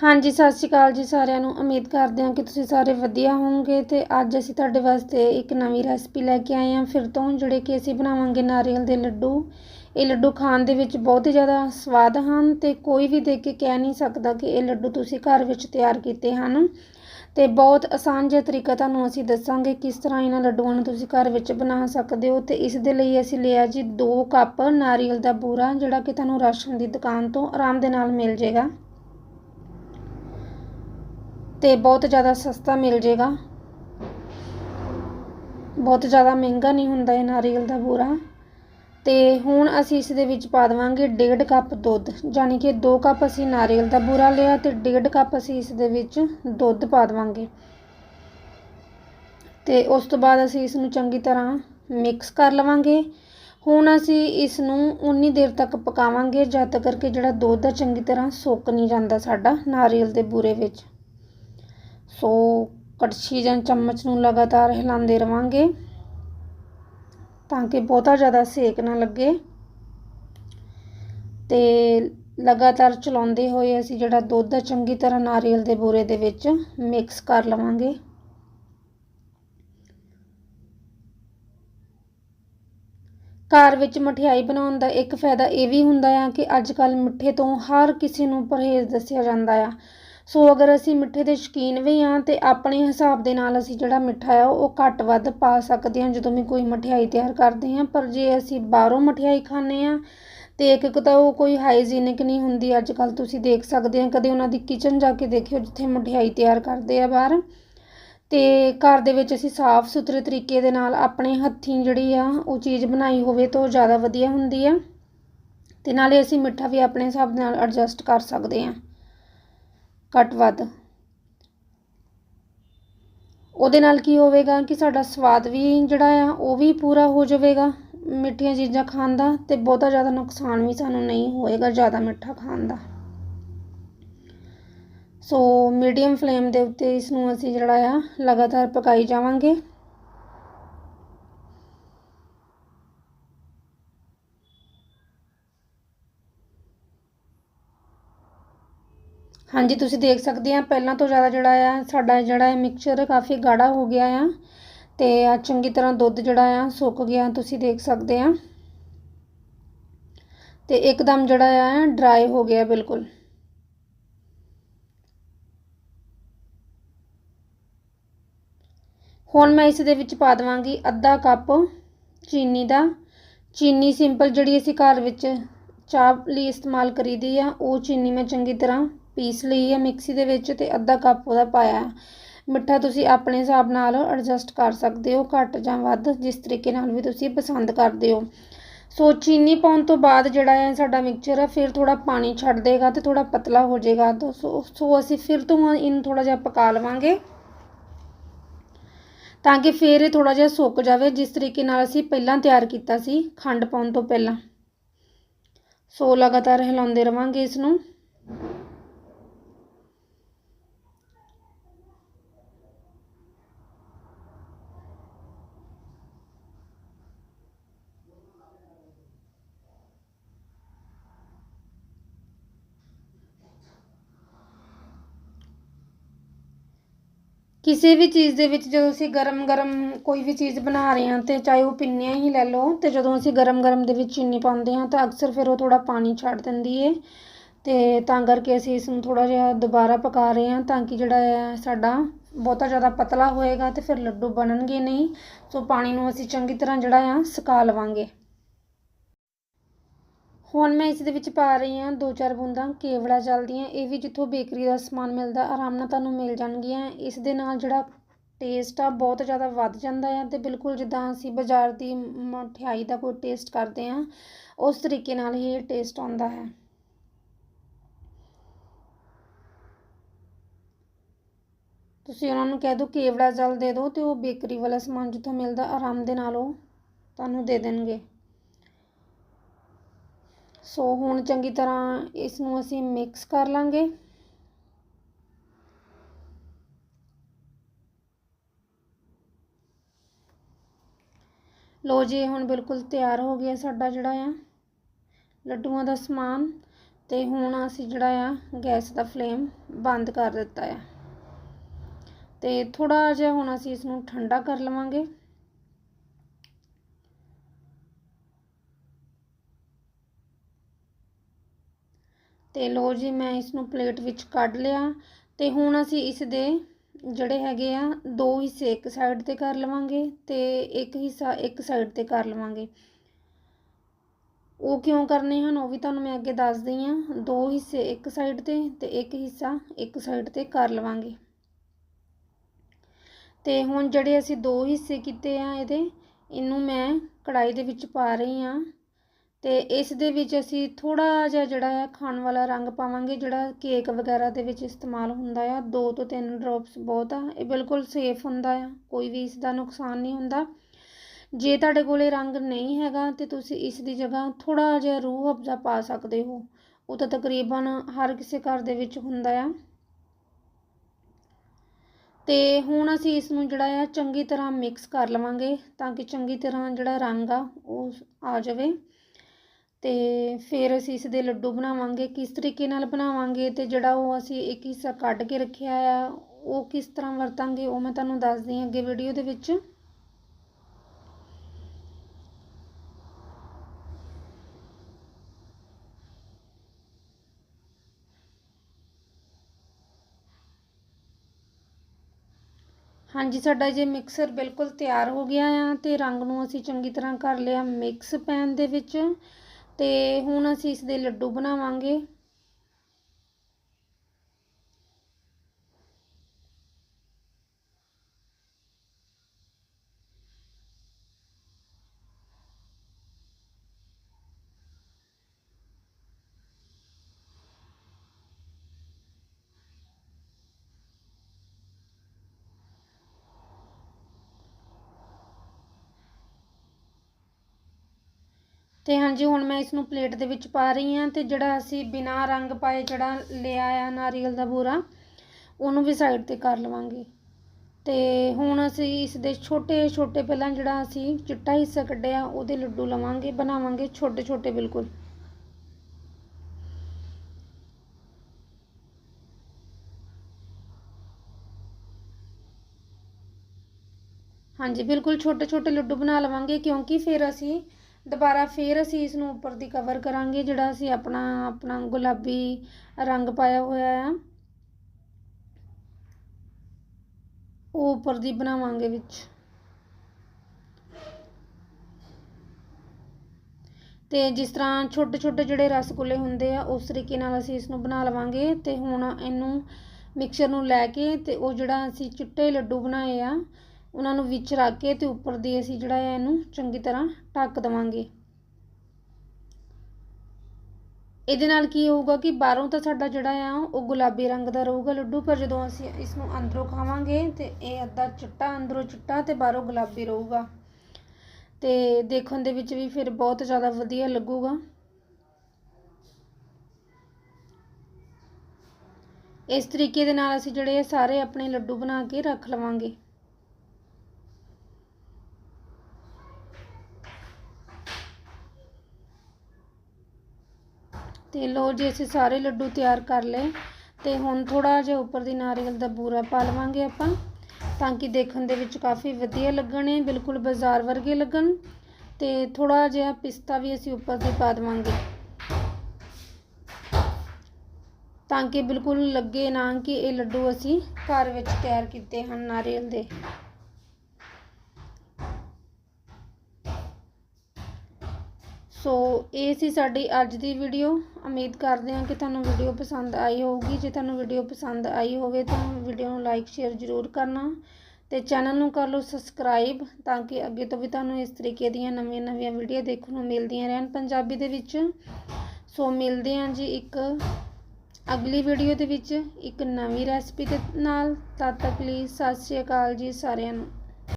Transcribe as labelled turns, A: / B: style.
A: ਹਾਂਜੀ, ਸਤਿ ਸ਼੍ਰੀ ਅਕਾਲ ਜੀ ਸਾਰਿਆਂ ਨੂੰ। ਉਮੀਦ ਕਰਦੇ ਹਾਂ ਕਿ ਤੁਸੀਂ ਸਾਰੇ ਵਧੀਆ ਹੋਵੋਗੇ ਤੇ ਅੱਜ ਅਸੀਂ ਤੁਹਾਡੇ ਵਾਸਤੇ ਇੱਕ ਨਵੀਂ ਰੈਸਪੀ ਲੈ ਕੇ ਆਏ ਹਾਂ। ਫਿਰ ਤੋਂ ਜਿਹੜੇ ਕਿ ਅਸੀਂ ਬਣਾਵਾਂਗੇ ਨਾਰੀਅਲ ਦੇ ਲੱਡੂ, ਇਹ ਲੱਡੂ ਖਾਣ ਦੇ ਵਿੱਚ ਬਹੁਤ ਹੀ ਜ਼ਿਆਦਾ ਸਵਾਦ ਹਨ ਤੇ ਕੋਈ ਵੀ ਦੇਖ ਕੇ ਕਹਿ ਨਹੀਂ ਸਕਦਾ ਕਿ ਇਹ ਲੱਡੂ ਤੁਸੀਂ ਘਰ ਵਿੱਚ ਤਿਆਰ ਕੀਤੇ ਹਨ। ਤੇ ਬਹੁਤ ਆਸਾਨ ਜਿਹਾ ਤਰੀਕਾ ਤੁਹਾਨੂੰ ਅਸੀਂ ਦੱਸਾਂਗੇ ਕਿਸ ਤਰ੍ਹਾਂ ਇਹਨਾਂ ਲੱਡੂਆਂ ਨੂੰ ਤੁਸੀਂ ਘਰ ਵਿੱਚ ਬਣਾ ਸਕਦੇ ਹੋ ਤੇ ਇਸ ਦੇ ਲਈ ਅਸੀਂ ਲਿਆ ਜੀ 2 ਕੱਪ ਨਾਰੀਅਲ ਦਾ ਬੂਰਾ, ਜਿਹੜਾ ਕਿ ਤੁਹਾਨੂੰ ਰਾਸ਼ਨ ਦੀ ਦੁਕਾਨ ਤੋਂ ਆਰਾਮ ਦੇ ਨਾਲ ਮਿਲ ਜਾਏਗਾ ਤੇ ਬਹੁਤ ਜ਼ਿਆਦਾ ਸਸਤਾ ਮਿਲ ਜਾਏਗਾ ਬਹੁਤ ਜ਼ਿਆਦਾ ਮਹਿੰਗਾ ਨਹੀਂ ਹੁੰਦਾ ਇਹ ਨਾਰੀਅਲ ਦਾ ਬੂਰਾ। ਤੇ ਹੁਣ ਅਸੀਂ ਇਸ ਦੇ ਵਿੱਚ ਪਾ ਦੇਵਾਂਗੇ 1.5 ਕੱਪ ਦੁੱਧ। ਯਾਨੀ ਕਿ 2 ਕੱਪ ਅਸੀਂ ਨਾਰੀਅਲ ਦਾ ਬੂਰਾ ਲਿਆ ਤੇ 1.5 ਕੱਪ ਅਸੀਂ ਇਸ ਦੇ ਵਿੱਚ ਦੁੱਧ ਪਾ ਦੇਵਾਂਗੇ। ਤੇ ਉਸ ਤੋਂ ਬਾਅਦ ਅਸੀਂ ਇਸ ਨੂੰ ਚੰਗੀ ਤਰ੍ਹਾਂ ਮਿਕਸ ਕਰ ਲਵਾਂਗੇ। ਹੁਣ ਅਸੀਂ ਇਸ ਨੂੰ ਉਨੀ ਦੇਰ ਤੱਕ ਪਕਾਵਾਂਗੇ, ਜਦ ਤੱਕ ਕਿ ਜਿਹੜਾ ਦੁੱਧ ਆ ਚੰਗੀ ਤਰ੍ਹਾਂ ਸੁੱਕ ਨਹੀਂ ਜਾਂਦਾ ਸਾਡਾ ਨਾਰੀਅਲ ਦੇ ਬੂਰੇ ਵਿੱਚ। ਸੋ ਕੜਛੀ ਜਾਂ ਚਮਚ ਨੂੰ ਲਗਾਤਾਰ ਹਿਲਾਉਂਦੇ ਰਵਾਂਗੇ ਤਾਂ ਕਿ ਬਹੁਤਾ ਜ਼ਿਆਦਾ ਸੇਕ ਨਾ ਲੱਗੇ। ਤੇ ਲਗਾਤਾਰ ਚਲਾਉਂਦੇ ਹੋਏ ਅਸੀਂ ਜਿਹੜਾ ਦੁੱਧ ਆ ਚੰਗੀ ਤਰ੍ਹਾਂ ਨਾਰੀਅਲ ਦੇ ਬੋਰੇ ਦੇ ਵਿੱਚ ਮਿਕਸ ਕਰ ਲਵਾਂਗੇ। ਘਰ ਵਿੱਚ ਮਠਿਆਈ ਬਣਾਉਣ ਦਾ ਇੱਕ ਫਾਇਦਾ ਇਹ ਵੀ ਹੁੰਦਾ ਆ ਕਿ ਅੱਜ ਕੱਲ ਮਿੱਠੇ ਤੋਂ ਹਰ ਕਿਸੇ ਨੂੰ ਪਰਹੇਜ਼ ਦੱਸਿਆ ਜਾਂਦਾ ਆ। ਸੋ ਅਗਰ ਅਸੀਂ ਮਿੱਠੇ ਦੇ ਸ਼ੌਕੀਨ ਵੀ ਹਾਂ ਤੇ ਆਪਣੇ ਹਿਸਾਬ ਦੇ ਨਾਲ ਅਸੀਂ ਜਿਹੜਾ ਮਿੱਠਾ ਆ, ਉਹ ਘੱਟ ਵੱਧ ਪਾ ਸਕਦੇ ਹਾਂ ਜਦੋਂ ਵੀ ਕੋਈ ਮਠਿਆਈ ਤਿਆਰ ਕਰਦੇ ਹਾਂ। ਪਰ ਜੇ ਅਸੀਂ ਬਾਹਰੋਂ ਮਠਿਆਈ ਖਾਂਦੇ ਹਾਂ ਤੇ ਇੱਕ ਇੱਕ ਤਾਂ ਉਹ ਕੋਈ ਹਾਈਜੀਨਿਕ ਨਹੀਂ ਹੁੰਦੀ। ਅੱਜ ਕੱਲ ਤੁਸੀਂ ਦੇਖ ਸਕਦੇ ਆ ਕਦੇ ਉਹਨਾਂ ਦੀ ਕਿਚਨ ਜਾ ਕੇ ਦੇਖਿਓ ਜਿੱਥੇ ਮਠਿਆਈ ਤਿਆਰ ਕਰਦੇ ਆ ਬਾਹਰ। ਤੇ ਘਰ ਦੇ ਵਿੱਚ ਅਸੀਂ ਸਾਫ਼ ਸੁਥਰੇ ਤਰੀਕੇ ਦੇ ਨਾਲ ਆਪਣੇ ਹੱਥੀਂ ਜਿਹੜੀ ਆ, ਉਹ ਚੀਜ਼ ਬਣਾਈ ਹੋਵੇ ਤਾਂ ਉਹ ਜ਼ਿਆਦਾ ਵਧੀਆ ਹੁੰਦੀ ਆ। ਤੇ ਨਾਲੇ ਅਸੀਂ ਮਿੱਠਾ ਵੀ ਆਪਣੇ ਹਿਸਾਬ ਨਾਲ ਐਡਜਸਟ ਕਰ ਸਕਦੇ ਆ ਘੱਟ ਵੱਧ। ਉਹਦੇ ਨਾਲ ਕੀ ਹੋਵੇਗਾ ਕਿ ਸਾਡਾ ਸਵਾਦ ਵੀ ਜਿਹੜਾ ਆ, ਉਹ ਵੀ ਪੂਰਾ ਹੋ ਜਾਵੇਗਾ ਮਿੱਠੀਆਂ ਚੀਜ਼ਾਂ ਖਾਣ ਦਾ ਤੇ ਬਹੁਤਾ ਜ਼ਿਆਦਾ ਨੁਕਸਾਨ ਵੀ ਸਾਨੂੰ ਨਹੀਂ ਹੋਏਗਾ ਜ਼ਿਆਦਾ ਮਿੱਠਾ ਖਾਣ ਦਾ। ਸੋ ਮੀਡੀਅਮ ਫਲੇਮ ਦੇ ਉੱਤੇ ਇਸ ਨੂੰ ਅਸੀਂ ਜਿਹੜਾ ਆ, ਲਗਾਤਾਰ ਪਕਾਈ ਜਾਵਾਂਗੇ। ਹਾਂਜੀ, ਤੁਸੀਂ ਦੇਖ ਸਕਦੇ ਆ, ਪਹਿਲਾਂ ਤੋਂ ਜ਼ਿਆਦਾ ਜਿਹੜਾ ਆ, ਸਾਡਾ ਜਿਹੜਾ ਹੈ ਮਿਕਸਚਰ ਕਾਫੀ ਗਾੜਾ ਹੋ ਗਿਆ ਆ ਤੇ ਆ ਚੰਗੀ ਤਰ੍ਹਾਂ ਦੁੱਧ ਜਿਹੜਾ ਆ ਸੁੱਕ ਗਿਆ, ਤੁਸੀਂ ਦੇਖ ਸਕਦੇ ਆ। ਤੇ ਇੱਕਦਮ ਜਿਹੜਾ ਆ ਡਰਾਈ ਹੋ ਗਿਆ ਬਿਲਕੁਲ। ਹੁਣ ਮੈਂ ਇਸ ਦੇ ਵਿੱਚ ਪਾ ਦਵਾਂਗੀ ਅੱਧਾ ਕੱਪ ਚੀਨੀ ਦਾ। ਚੀਨੀ ਸਿੰਪਲ ਜਿਹੜੀ ਅਸੀਂ ਘਰ ਵਿੱਚ ਚਾਹ ਲਈ ਇਸਤੇਮਾਲ ਕਰੀਦੀ ਆ, ਉਹ ਚੀਨੀ ਮੈਂ ਚੰਗੀ ਤਰ੍ਹਾਂ ਪੀਸ ਲਈ ਹੈ ਮਿਕਸੀ ਦੇ ਵਿੱਚ ਤੇ ਅੱਧਾ ਕੱਪ ਉਹਦਾ ਪਾਇਆ ਮਿੱਠਾ ਤੁਸੀਂ ਆਪਣੇ ਹਿਸਾਬ ਨਾਲ ਐਡਜਸਟ ਕਰ ਸਕਦੇ ਹੋ ਘੱਟ ਜਾਂ ਵੱਧ, ਜਿਸ ਤਰੀਕੇ ਨਾਲ ਵੀ ਤੁਸੀਂ ਪਸੰਦ ਕਰਦੇ ਹੋ। ਸੋ ਚੀਨੀ ਪਾਉਣ ਤੋਂ ਬਾਅਦ ਜਿਹੜਾ ਹੈ ਸਾਡਾ ਮਿਕਸਚਰ ਹੈ, ਫਿਰ ਥੋੜਾ ਪਾਣੀ ਛੱਡ ਦੇਗਾ ਤੇ ਥੋੜਾ ਪਤਲਾ ਹੋ ਜਾਏਗਾ। ਸੋ ਸੋ ਅਸੀਂ ਫਿਰ ਤੋਂ ਇਹਨੂੰ ਥੋੜਾ ਜਿਹਾ ਪਕਾ ਲਵਾਂਗੇ। ਤਾਂ ਕਿ ਫਿਰ ਇਹ ਥੋੜਾ ਜਿਹਾ ਸੁੱਕ ਜਾਵੇ, ਜਿਸ ਤਰੀਕੇ ਨਾਲ ਅਸੀਂ ਪਹਿਲਾਂ ਤਿਆਰ ਕੀਤਾ ਸੀ ਖੰਡ ਪਾਉਣ ਤੋਂ ਪਹਿਲਾਂ। ਸੋ ਲਗਾਤਾਰ ਹਿਲਾਉਂਦੇ ਰਵਾਂਗੇ ਇਸ ਨੂੰ ਕਿਸੇ ਵੀ ਚੀਜ਼ ਦੇ ਵਿੱਚ ਜਦੋਂ ਅਸੀਂ ਗਰਮ-ਗਰਮ ਕੋਈ ਵੀ ਚੀਜ਼ ਬਣਾ ਰਹੇ ਹਾਂ ਅਤੇ ਚਾਹੇ ਉਹ ਪਿੰਨੀਆਂ ਹੀ ਲੈ ਲਓ ਅਤੇ ਜਦੋਂ ਅਸੀਂ ਗਰਮ-ਗਰਮ ਦੇ ਵਿੱਚ ਚੀਨੀ ਪਾਉਂਦੇ ਹਾਂ ਤਾਂ ਅਕਸਰ ਫਿਰ ਉਹ ਥੋੜ੍ਹਾ ਪਾਣੀ ਛੱਡ ਦਿੰਦੀ ਹੈ ਅਤੇ ਤਾਂ ਕਰਕੇ ਅਸੀਂ ਇਸ ਨੂੰ ਥੋੜ੍ਹਾ ਜਿਹਾ ਦੁਬਾਰਾ ਪਕਾ ਰਹੇ ਹਾਂ ਤਾਂ ਕਿ ਜਿਹੜਾ ਹੈ ਸਾਡਾ ਬਹੁਤਾ ਜ਼ਿਆਦਾ ਪਤਲਾ ਹੋਏਗਾ ਅਤੇ ਫਿਰ ਲੱਡੂ ਬਣਨਗੇ ਨਹੀਂ। ਸੋ ਪਾਣੀ ਨੂੰ ਅਸੀਂ ਚੰਗੀ ਤਰ੍ਹਾਂ ਜਿਹੜਾ ਆ ਸੁਕਾ ਲਵਾਂਗੇ। ਹੁਣ ਮੈਂ ਇਸ ਦੇ ਵਿੱਚ ਪਾ ਰਹੀ ਹਾਂ ਦੋ ਚਾਰ ਬੂੰਦਾਂ ਕੇਵੜਾ ਜਲ ਦੀਆਂ। ਇਹ ਵੀ ਜਿੱਥੋਂ ਬੇਕਰੀ ਦਾ ਸਮਾਨ ਮਿਲਦਾ, ਆਰਾਮ ਨਾਲ ਤੁਹਾਨੂੰ ਮਿਲ ਜਾਣਗੀਆਂ। ਇਸ ਦੇ ਨਾਲ ਜਿਹੜਾ ਟੇਸਟ ਆ ਬਹੁਤ ਜ਼ਿਆਦਾ ਵੱਧ ਜਾਂਦਾ ਆ ਤੇ ਬਿਲਕੁਲ ਜਿੱਦਾਂ ਅਸੀਂ ਬਾਜ਼ਾਰ ਦੀ ਮਠਿਆਈ ਦਾ ਕੋਈ ਟੇਸਟ ਕਰਦੇ ਹਾਂ, ਉਸ ਤਰੀਕੇ ਨਾਲ ਹੀ ਇਹ ਟੇਸਟ ਆਉਂਦਾ ਹੈ। ਤੁਸੀਂ ਉਹਨਾਂ ਨੂੰ ਕਹਿ ਦਿਓ ਕੇਵੜਾ ਜਲ ਦੇ ਦਿਓ ਤੇ ਉਹ ਬੇਕਰੀ ਵਾਲਾ ਸਮਾਨ ਜਿੱਥੋਂ ਮਿਲਦਾ, ਆਰਾਮ ਦੇ ਨਾਲ ਉਹ ਤੁਹਾਨੂੰ ਦੇ ਦੇਣਗੇ। ਸੋ ਹੁਣ ਚੰਗੀ ਤਰ੍ਹਾਂ ਇਸ ਨੂੰ ਅਸੀਂ ਮਿਕਸ ਕਰ ਲਾਂਗੇ। ਲੋ ਜੀ ਹੁਣ ਬਿਲਕੁਲ ਤਿਆਰ ਹੋ ਗਿਆ ਸਾਡਾ ਜਿਹੜਾ ਆ ਲੱਡੂਆਂ ਦਾ ਸਮਾਨ ਤੇ ਹੁਣ ਅਸੀਂ ਜਿਹੜਾ ਆ ਗੈਸ ਦਾ ਫਲੇਮ ਬੰਦ ਕਰ ਦਿੱਤਾ ਆ। ਤੇ ਥੋੜਾ ਜਿਹਾ ਹੁਣ ਅਸੀਂ ਇਸ ਨੂੰ ਠੰਡਾ ਕਰ ਲਵਾਂਗੇ। ਤੇ ਲੋ ਜੀ ਮੈਂ ਇਸ ਨੂੰ ਪਲੇਟ ਵਿੱਚ ਕੱਢ ਲਿਆ ਤੇ ਹੁਣ ਅਸੀਂ ਇਸ ਦੇ ਜਿਹੜੇ ਹੈਗੇ ਆ, ਦੋ ਹਿੱਸੇ ਇੱਕ ਸਾਈਡ ਤੇ ਕਰ ਲਵਾਂਗੇ ਤੇ ਇੱਕ ਹਿੱਸਾ ਇੱਕ ਸਾਈਡ ਤੇ ਕਰ ਲਵਾਂਗੇ। ਉਹ ਕਿਉਂ ਕਰਨੇ ਹਨ? ਉਹ ਵੀ ਤੁਹਾਨੂੰ ਮੈਂ ਅੱਗੇ ਦੱਸਦੀ ਆ ਦੋ ਹਿੱਸੇ ਇੱਕ ਸਾਈਡ ਤੇ ਤੇ ਇੱਕ ਹਿੱਸਾ ਇੱਕ ਸਾਈਡ ਤੇ ਕਰ ਲਵਾਂਗੇ। ਤੇ ਹੁਣ ਜਿਹੜੇ ਅਸੀਂ ਦੋ ਹਿੱਸੇ ਕੀਤੇ ਆ ਇਹਦੇ, ਇਹਨੂੰ ਮੈਂ ਕੜਾਈ ਦੇ ਵਿੱਚ ਪਾ ਰਹੀ ਆ ਤੇ ਇਸ ਦੇ ਵਿੱਚ ਅਸੀਂ ਥੋੜਾ ਜਿਹਾ ਜਿਹੜਾ ਆ ਖਾਣ ਵਾਲਾ ਰੰਗ ਪਾਵਾਂਗੇ, ਜਿਹੜਾ ਕੇਕ ਵਗੈਰਾ ਦੇ ਵਿੱਚ ਇਸਤੇਮਾਲ ਹੁੰਦਾ ਆ। ਦੋ ਤੋਂ ਤਿੰਨ ਡ੍ਰੌਪਸ ਬਹੁਤ ਆ, ਇਹ ਬਿਲਕੁਲ ਸੇਫ ਹੁੰਦਾ ਆ, ਕੋਈ ਵੀ ਇਸ ਦਾ ਨੁਕਸਾਨ ਨਹੀਂ ਹੁੰਦਾ। ਜੇ ਤੁਹਾਡੇ ਕੋਲੇ ਰੰਗ ਨਹੀਂ ਹੈਗਾ ਤੇ ਤੁਸੀਂ ਇਸ ਦੀ ਜਗ੍ਹਾ ਥੋੜਾ ਜਿਹਾ ਰੂਹ ਅਫਜ਼ਾ ਪਾ ਸਕਦੇ ਹੋ। ਉਹ ਤਾਂ ਤਕਰੀਬਨ ਹਰ ਕਿਸੇ ਘਰ ਦੇ ਵਿੱਚ ਹੁੰਦਾ ਆ। ਤੇ ਹੁਣ ਅਸੀਂ ਇਸ ਨੂੰ ਜਿਹੜਾ ਆ ਚੰਗੀ ਤਰ੍ਹਾਂ ਮਿਕਸ ਕਰ ਲਵਾਂਗੇ ਤਾਂ ਕਿ ਚੰਗੀ ਤਰ੍ਹਾਂ ਜਿਹੜਾ ਰੰਗ ਆ ਉਹ ਆ ਜਾਵੇ। ਤੇ ਫਿਰ ਅਸੀਂ ਇਸ ਦੇ ਲੱਡੂ ਬਣਾਵਾਂਗੇ, ਕਿਸ ਤਰੀਕੇ ਨਾਲ ਬਣਾਵਾਂਗੇ ਤੇ ਜਿਹੜਾ ਉਹ ਅਸੀਂ ਇੱਕ ਹਿੱਸਾ ਕੱਢ ਕੇ ਰੱਖਿਆ ਆ, ਉਹ ਕਿਸ ਤਰ੍ਹਾਂ ਵਰਤਾਂਗੇ ਉਹ ਮੈਂ ਤੁਹਾਨੂੰ ਦੱਸਦੀ ਹਾਂ ਅੱਗੇ ਵੀਡੀਓ ਦੇ ਵਿੱਚ। ਹਾਂਜੀ, ਸਾਡਾ ਜੇ ਮਿਕਸਰ ਬਿਲਕੁਲ ਤਿਆਰ ਹੋ ਗਿਆ ਆ ਤੇ ਰੰਗ ਨੂੰ ਅਸੀਂ ਚੰਗੀ ਤਰ੍ਹਾਂ ਕਰ ਲਿਆ ਮਿਕਸ ਪੈਨ ਦੇ ਵਿੱਚ। ਤੇ ਹੁਣ ਅਸੀਂ ਇਸ ਦੇ ਲੱਡੂ ਬਣਾਵਾਂਗੇ। ਤੇ ਹਾਂਜੀ, ਹੁਣ ਮੈਂ ਇਸ ਨੂੰ ਪਲੇਟ ਦੇ ਵਿੱਚ ਪਾ ਰਹੀ ਹਾਂ ਤੇ ਜਿਹੜਾ ਅਸੀਂ ਬਿਨਾ ਰੰਗ ਪਾਏ ਜਿਹੜਾ ਲਿਆ ਆ ਨਾਰੀਅਲ ਦਾ ਬੂਰਾ, ਉਹਨੂੰ ਵੀ ਸਾਈਡ ਤੇ ਕਰ ਲਵਾਂਗੇ। ਤੇ ਹੁਣ ਅਸੀਂ ਇਸ ਦੇ ਛੋਟੇ ਛੋਟੇ ਪਹਿਲਾਂ ਜਿਹੜਾ ਅਸੀਂ ਚਿੱਟਾ ਹਿੱਸਾ ਕੱਢਿਆ, ਉਹਦੇ ਲੱਡੂ ਲਵਾਂਗੇ, ਬਣਾਵਾਂਗੇ ਛੋਟੇ ਛੋਟੇ ਬਿਲਕੁਲ। ਹਾਂਜੀ, ਬਿਲਕੁਲ ਛੋਟੇ ਛੋਟੇ ਲੱਡੂ ਬਣਾ ਲਵਾਂਗੇ ਕਿਉਂਕਿ ਫਿਰ ਅਸੀਂ ਦੁਬਾਰਾ ਫੇਰ ਅਸੀਂ ਇਸ ਨੂੰ ਉੱਪਰ ਦੀ ਕਵਰ ਕਰਾਂਗੇ, ਜਿਹੜਾ ਅਸੀਂ ਆਪਣਾ ਆਪਣਾ ਗੁਲਾਬੀ ਰੰਗ ਪਾਇਆ ਹੋਇਆ ਆ। ਉਹ ਉੱਪਰ ਦੀ ਬਣਾਵਾਂਗੇ ਵਿੱਚ। ਤੇ ਜਿਸ ਤਰ੍ਹਾਂ ਛੋਟੇ ਛੋਟੇ ਜਿਹੜੇ ਰਸਗੁੱਲੇ ਹੁੰਦੇ ਆ, ਉਸ ਤਰੀਕੇ ਨਾਲ ਅਸੀਂ ਇਸ ਨੂੰ ਬਣਾ ਲਵਾਂਗੇ। ਤੇ ਹੁਣ ਇਹਨੂੰ ਮਿਕਸਚਰ ਨੂੰ ਲੈ ਕੇ ਤੇ ਉਹ ਜਿਹੜਾ ਅਸੀਂ ਚਿੱਟੇ ਲੱਡੂ ਬਣਾਏ ਆ ਉਹਨਾਂ ਨੂੰ ਵਿੱਚ ਰੱਖ ਕੇ ਤੇ ਉੱਪਰ ਦੀ ਅਸੀਂ ਜਿਹੜਾ ਹੈ ਇਹਨੂੰ ਚੰਗੀ ਤਰ੍ਹਾਂ ਢੱਕ ਦੇਵਾਂਗੇ। ਇਹਦੇ ਨਾਲ ਕੀ ਹੋਊਗਾ ਕਿ ਬਾਹਰੋਂ ਤਾਂ ਸਾਡਾ ਜਿਹੜਾ ਆ ਉਹ ਗੁਲਾਬੀ ਰੰਗ ਦਾ ਰਹੂਗਾ ਲੱਡੂ, ਪਰ ਜਦੋਂ ਅਸੀਂ ਇਸ ਨੂੰ ਅੰਦਰੋਂ ਖਾਵਾਂਗੇ ਤੇ ਇਹ ਅੱਧਾ ਚਿੱਟਾ, ਅੰਦਰੋਂ ਚਿੱਟਾ ਤੇ ਬਾਹਰੋਂ ਗੁਲਾਬੀ ਰਹੂਗਾ। ਤੇ ਦੇਖਣ ਦੇ ਵਿੱਚ ਵੀ ਫਿਰ ਬਹੁਤ ਜ਼ਿਆਦਾ ਵਧੀਆ ਲੱਗੂਗਾ। ਇਸ ਤਰੀਕੇ ਦੇ ਨਾਲ ਅਸੀਂ ਜਿਹੜੇ ਸਾਰੇ ਆਪਣੇ ਲੱਡੂ ਬਣਾ ਕੇ ਰੱਖ ਲਵਾਂਗੇ। ਤੇ ਲੋ ਜੀ, ਅਸੀਂ ਸਾਰੇ ਲੱਡੂ ਤਿਆਰ ਕਰ ਲਏ ਤੇ ਹੁਣ ਥੋੜਾ ਜਿਹਾ ਉੱਪਰ ਦੀ ਨਾਰੀਅਲ ਦਾ ਬੂਰਾ ਪਾ ਲਵਾਂਗੇ ਆਪਾਂ, ਤਾਂ ਕਿ ਦੇਖਣ ਦੇ ਵਿੱਚ ਕਾਫੀ ਵਧੀਆ ਲੱਗਣੇ ਬਿਲਕੁਲ ਬਾਜ਼ਾਰ ਵਰਗੇ ਲੱਗਣ ਤੇ ਥੋੜਾ ਜਿਹਾ ਪਿਸਤਾ ਵੀ ਅਸੀਂ ਉੱਪਰ ਦੀ ਪਾ ਦੇਵਾਂਗੇ। ਤਾਂ ਕਿ ਬਿਲਕੁਲ ਲੱਗੇ ਨਾ ਕਿ ਇਹ ਲੱਡੂ ਅਸੀਂ ਘਰ ਵਿੱਚ ਤਿਆਰ ਕੀਤੇ ਹਨ ਨਾਰੀਅਲ ਦੇ। ਸੋ ਇਹ ਸੀ ਸਾਡੀ ਅੱਜ ਦੀ ਵੀਡੀਓ। ਉਮੀਦ ਕਰਦੇ ਹਾਂ ਕਿ ਤੁਹਾਨੂੰ ਵੀਡੀਓ ਪਸੰਦ ਆਈ ਹੋਊਗੀ। ਜੇ ਤੁਹਾਨੂੰ ਵੀਡੀਓ ਪਸੰਦ ਆਈ ਹੋਵੇ ਤਾਂ ਵੀਡੀਓ ਨੂੰ ਲਾਈਕ, ਸ਼ੇਅਰ ਜ਼ਰੂਰ ਕਰਨਾ ਤੇ ਚੈਨਲ ਨੂੰ ਕਰ ਲਓ ਸਬਸਕ੍ਰਾਈਬ ਤਾਂ ਕਿ ਅੱਗੇ ਤੋਂ ਵੀ ਤੁਹਾਨੂੰ ਇਸ ਤਰੀਕੇ ਦੀਆਂ ਨਵੀਆਂ ਨਵੀਆਂ ਵੀਡੀਓ ਦੇਖਣ ਨੂੰ ਮਿਲਦੀਆਂ ਰਹਿਣ ਪੰਜਾਬੀ ਦੇ ਵਿੱਚ। ਸੋ ਮਿਲਦੇ ਹਾਂ ਜੀ ਇੱਕ ਅਗਲੀ ਵੀਡੀਓ ਦੇ ਵਿੱਚ ਇੱਕ ਨਵੀਂ ਰੈਸਪੀ ਦੇ ਨਾਲ। ਤਦ ਤੱਕ ਲਈ ਸਤਿ ਸ਼੍ਰੀ ਅਕਾਲ ਜੀ ਸਾਰਿਆਂ ਨੂੰ।